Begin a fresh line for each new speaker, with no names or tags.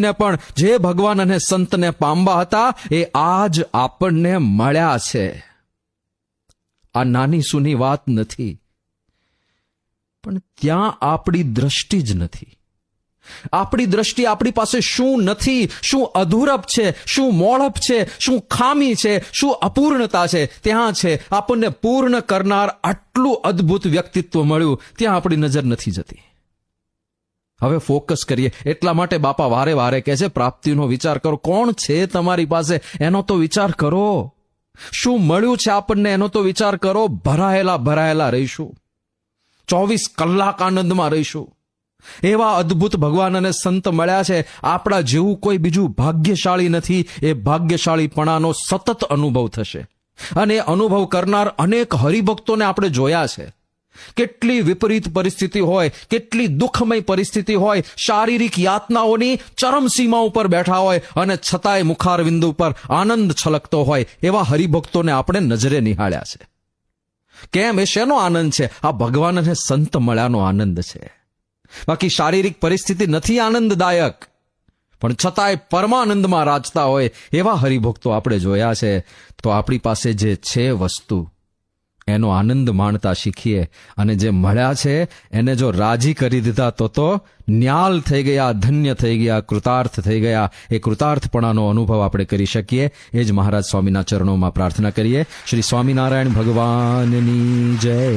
પણ જે ભગવાન અને સંતને પામવા હતા, એ આજ આપણને મળ્યા છે. આ નાની સૂની વાત નથી. પણ ત્યાં આપણી દ્રષ્ટિ જ નથી. આપણી દ્રષ્ટિ આપણી પાસે શું નથી, શું અધૂરપ છે, શું મોળપ છે, શું ખામી છે, શું અપૂર્ણતા છે, ત્યાં છે. આપણને પૂર્ણ કરનાર આટલું અદ્ભુત વ્યક્તિત્વ મળ્યું, ત્યાં આપણી નજર નથી જતી. હવે ફોકસ કરીએ. એટલા માટે બાપા વારે વારે કહે છે, પ્રાપ્તિનો વિચાર કરો. કોણ છે તમારી પાસે? એનો તો વિચાર કરો. શું મળ્યું છે આપણને? એનો તો વિચાર કરો. ભરાયેલા ભરાયેલા રહીશું. ચોવીસ કલાક આનંદમાં રહીશું. એવા અદ્ભુત ભગવાન અને સંત મળ્યા છે. આપણા જેવું કોઈ બીજું ભાગ્યશાળી નથી. એ ભાગ્યશાળીપણાનો સતત અનુભવ થશે. અને અનુભવ કરનાર અનેક હરિભક્તોને આપણે જોયા છે. કેટલી વિપરીત પરિસ્થિતિ હોય, કેટલી દુઃખમય પરિસ્થિતિ હોય, શારીરિક યાતનાઓની ચરમસીમા ઉપર બેઠા હોય અને છતાંય મુખારવિંદુ પર આનંદ છલકતો હોય, એવા હરિભક્તોને આપણે નજરે નિહાળ્યા છે. કેમ? એ શેનો આનંદ છે? આ ભગવાન અને સંત મળ્યાનો આનંદ છે. બાકી શારીરિક પરિસ્થિતિ નથી આનંદદાયક, પણ છતાંય પરમાનંદમાં રાચતા હોય એવા હરિભક્તો આપણે જોયા છે. તો આપણી પાસે જે છે વસ્તુ એનો આનંદ માણતા શીખીએ. અને જે મળ્યા છે, એને જો રાજી કરી દીધા તો તો ન્યાલ થઈ ગયા, ધન્ય થઈ ગયા, કૃતાર્થ થઈ ગયા. એ કૃતાર્થપણાનો અનુભવ આપણે કરી શકીએ. એ જ મહારાજ સ્વામીના ચરણોમાં પ્રાર્થના કરીએ. શ્રી સ્વામિનારાયણ ભગવાનની જય.